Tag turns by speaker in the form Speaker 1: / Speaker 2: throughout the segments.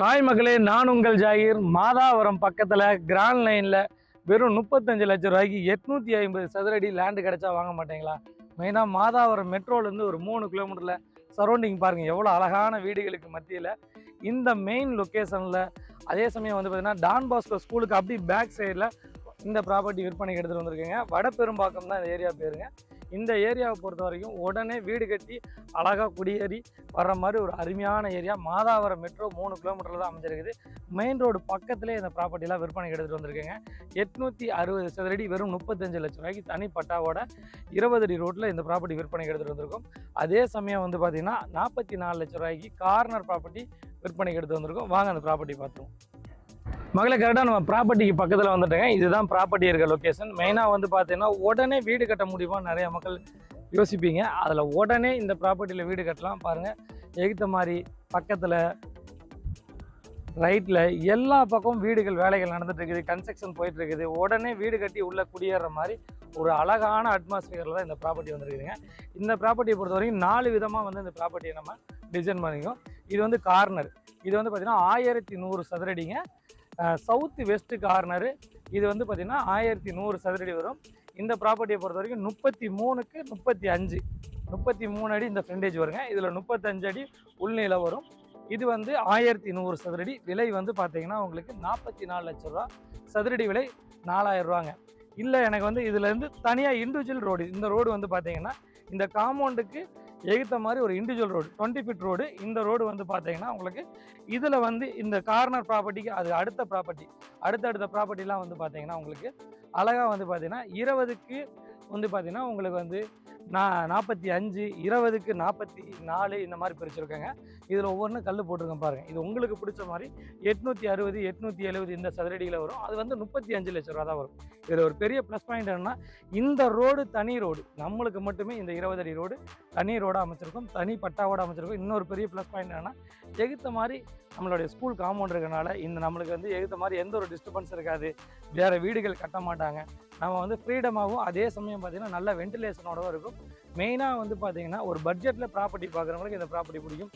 Speaker 1: Hi மகளே நான் உங்கள் ஜாகிர். மாதாவரம் பக்கத்தில் கிராண்ட் லைனில் வெறும் முப்பத்தஞ்சு லட்சம் ரூபாய்க்கு எட்நூற்றி ஐம்பது சதுரடி லேண்டு கிடைச்சா வாங்க மாட்டீங்களா? மெயினாக மாதாவரம் மெட்ரோலேருந்து ஒரு மூணு கிலோமீட்டரில் சரௌண்டிங் பாருங்கள் எவ்வளோ அழகான வீடுகளுக்கு மத்தியில். இந்த மெயின் லொக்கேஷனில் அதே சமயம் வந்து பார்த்தீங்கன்னா டான் பாஸ்கோ ஸ்கூலுக்கு அப்படி பேக் சைடில் இந்த ப்ராப்பர்ட்டி விற்பனைக்கு எடுத்துகிட்டு வந்திருக்கேங்க. வடபெரும்பாக்கம் தான் இந்த ஏரியா பேருங்க. இந்த ஏரியாவை பொறுத்த வரைக்கும் உடனே வீடு கட்டி அழகாக குடியேறி வர்ற மாதிரி ஒரு அருமையான ஏரியா மாதாவரம் மெட்ரோ மூணு கிலோமீட்டரில் தான் அமைஞ்சிருக்குது. மெயின் ரோடு பக்கத்திலே இந்த ப்ராப்பர்ட்டிலாம் விற்பனைக்கு எடுத்துகிட்டு வந்திருக்கேங்க. எட்நூற்றி அறுபது சதுரடி வெறும் முப்பத்தஞ்சு லட்சம் ரூபாய்க்கு தனி பட்டாவோட இருபது அடி ரோட்டில் இந்த ப்ராப்பர்ட்டி விற்பனைக்கு எடுத்துகிட்டு வந்திருக்கோம். அதே சமயம் வந்து பார்த்தீங்கன்னா நாற்பத்தி நாலு லட்சம் ரூபாய்க்கு கார்னர் ப்ராப்பர்ட்டி விற்பனைக்கு எடுத்து வந்திருக்கோம். வாங்க அந்த ப்ராப்பர்ட்டி பார்த்துருவோம். மகளை கரெக்டாக நம்ம ப்ராப்பர்ட்டிக்கு பக்கத்தில் வந்துட்டேங்க. இதுதான் ப்ராப்பர்ட்டி இருக்க லொக்கேஷன் மெயினாக வந்து பார்த்தீங்கன்னா உடனே வீடு கட்ட முடியுமா நிறைய மக்கள் யோசிப்பீங்க. அதில் உடனே இந்த ப்ராப்பர்ட்டியில் வீடு கட்டலாம் பாருங்கள் எகுத்த மாதிரி பக்கத்தில் ரைட்டில் எல்லா பக்கமும் வீடுகள் வேலைகள் நடந்துட்டு இருக்குது. கன்ஸ்ட்ரக்ஷன் போயிட்டு இருக்குது. உடனே வீடு கட்டி உள்ளே குடியேற மாதிரி ஒரு அழகான அட்மாஸ்பியரில் தான் இந்த ப்ராப்பர்ட்டி வந்துருக்குதுங்க. இந்த ப்ராப்பர்ட்டியை பொறுத்த வரைக்கும் நாலு விதமாக வந்து இந்த ப்ராப்பர்ட்டியை நம்ம டிசைன் பண்ணிக்கோம் இது வந்து கார்னர் இது வந்து பார்த்திங்கன்னா ஆயிரத்தி நூறு சதுரடிங்க. South west corner. இது வந்து பார்த்திங்கன்னா ஆயிரத்தி நூறு சதுரடி வரும். இந்த ப்ராப்பர்ட்டியை பொறுத்த வரைக்கும் முப்பத்தி மூணுக்கு முப்பத்தி அஞ்சு. முப்பத்தி மூணு அடி இந்த ஃப்ரெண்டேஜ் வருங்க. இதில் முப்பத்தஞ்சு அடி உள்நில வரும். இது வந்து ஆயிரத்தி நூறு சதுரடி. விலை வந்து பார்த்தீங்கன்னா உங்களுக்கு நாற்பத்தி நாலு லட்ச ரூபா. சதுரடி விலை நாலாயிரம் ரூபாங்க. இல்லை எனக்கு வந்து இதுலேருந்து தனியாக இண்டிவிஜுவல் ரோடு இந்த ரோடு வந்து பார்த்தீங்கன்னா இந்த காம்பவுண்டுக்கு எகுத்த மாதிரி ஒரு individual road twenty feet road இந்த ரோடு வந்து பார்த்தீங்கன்னா உங்களுக்கு இதில் வந்து இந்த கார்னர் ப்ராப்பர்ட்டிக்கு அது அடுத்த ப்ராப்பர்ட்டி அடுத்தடுத்த ப்ராப்பர்ட்டிலாம் வந்து பார்த்தீங்கன்னா உங்களுக்கு அழகாக வந்து பார்த்தீங்கன்னா இருபதுக்கு வந்து பார்த்தீங்கன்னா உங்களுக்கு வந்து நான் நாற்பத்தி அஞ்சு இருபதுக்கு நாற்பத்தி நாலு இந்த மாதிரி பிரிச்சுருக்கேங்க. இதில் ஒவ்வொன்றும் கல் போட்டிருக்கேன் பாருங்கள் இது உங்களுக்கு பிடிச்ச மாதிரி எட்நூற்றி அறுபது எட்நூற்றி எழுபது இந்த சதுரடியில் வரும். அது வந்து முப்பத்தி அஞ்சு லட்ச ரூபா தான் வரும். இதில் ஒரு பெரிய ப்ளஸ் பாயிண்ட் என்னன்னா இந்த ரோடு தனி ரோடு நம்மளுக்கு மட்டுமே இந்த இருபது அடி ரோடு தனி ரோடாக அமைச்சிருக்கும். தனி பட்டாவோட அமைச்சிருக்கும். இன்னொரு பெரிய ப்ளஸ் பாயிண்ட் என்னன்னா எகுத்த மாதிரி நம்மளுடைய ஸ்கூல் காம்பவுண்ட் இருக்கனால இந்த நம்மளுக்கு வந்து எகுத்த மாதிரி எந்த ஒரு டிஸ்டர்பன்ஸ் இருக்காது. வேறு வீடுகள் கட்ட மாட்டாங்க. நம்ம வந்து ஃப்ரீடமாகவும் அதே சமயம் பார்த்திங்கன்னா நல்ல வென்டிலேஷனோடவும் இருக்கும். மெயினாக வந்து பார்த்தீங்கன்னா ஒரு பட்ஜெட்டில் ப்ராப்பர்ட்டி பார்க்குறவங்களுக்கு இந்த ப்ராப்பர்ட்டி பிடிக்கும்.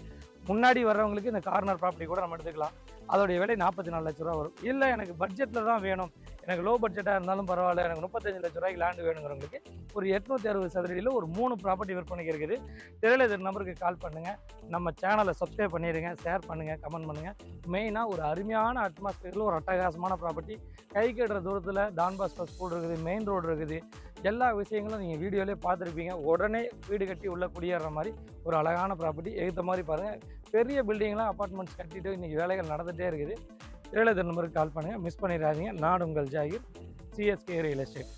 Speaker 1: முன்னாடி வர்றவங்களுக்கு இந்த கார்னர் ப்ராப்பர்ட்டி கூட நம்ம எடுத்துக்கலாம். அதோடைய விலை நாற்பத்தி நாலு லட்ச ரூபா வரும். இல்லை எனக்கு பட்ஜெட்டில் தான் வேணும். எனக்கு லோ பட்ஜெட்டாக இருந்தாலும் பரவாயில்ல. எனக்கு முப்பத்தஞ்சு லட்ச ரூபாய்க்கு லேண்டு வேணுங்கிறவங்களுக்கு ஒரு எட்நூற்றி அறுபது சதுரடியில் ஒரு மூணு ப்ராப்பர்ட்டி விற்பனைக்கு இருக்குது. திரையில நம்பருக்கு கால் பண்ணுங்கள் நம்ம சேனலை சப்ஸ்கிரைப் பண்ணிடுங்க ஷேர் பண்ணுங்கள் கமெண்ட் பண்ணுங்கள் மெயினாக ஒரு அருமையான அட்மாஸ்பியரில் ஒரு அட்டகாசமான ப்ராப்பர்ட்டி கை கட்டுற தூரத்தில் டான் பாஸ்கோ ஸ்கூல் இருக்குது மெயின் ரோடு இருக்குது. எல்லா விஷயங்களும் நீங்கள் வீடியோலேயே பார்த்துருப்பீங்க. உடனே வீடு கட்டி உள்ளே குடியேற மாதிரி ஒரு அழகான ப்ராப்பர்ட்டி எகுத்த மாதிரி பாருங்கள் பெரிய பில்டிங்லாம் அப்பார்ட்மெண்ட்ஸ் கட்டிட்டு இன்றைக்கி வேலைகள் நடந்துகிட்டே இருக்குது. திரையில நம்பருக்கு கால் பண்ணுங்கள் மிஸ் பண்ணிடாதீங்க. நான் உங்கள் ஜாகிர். CSK real estate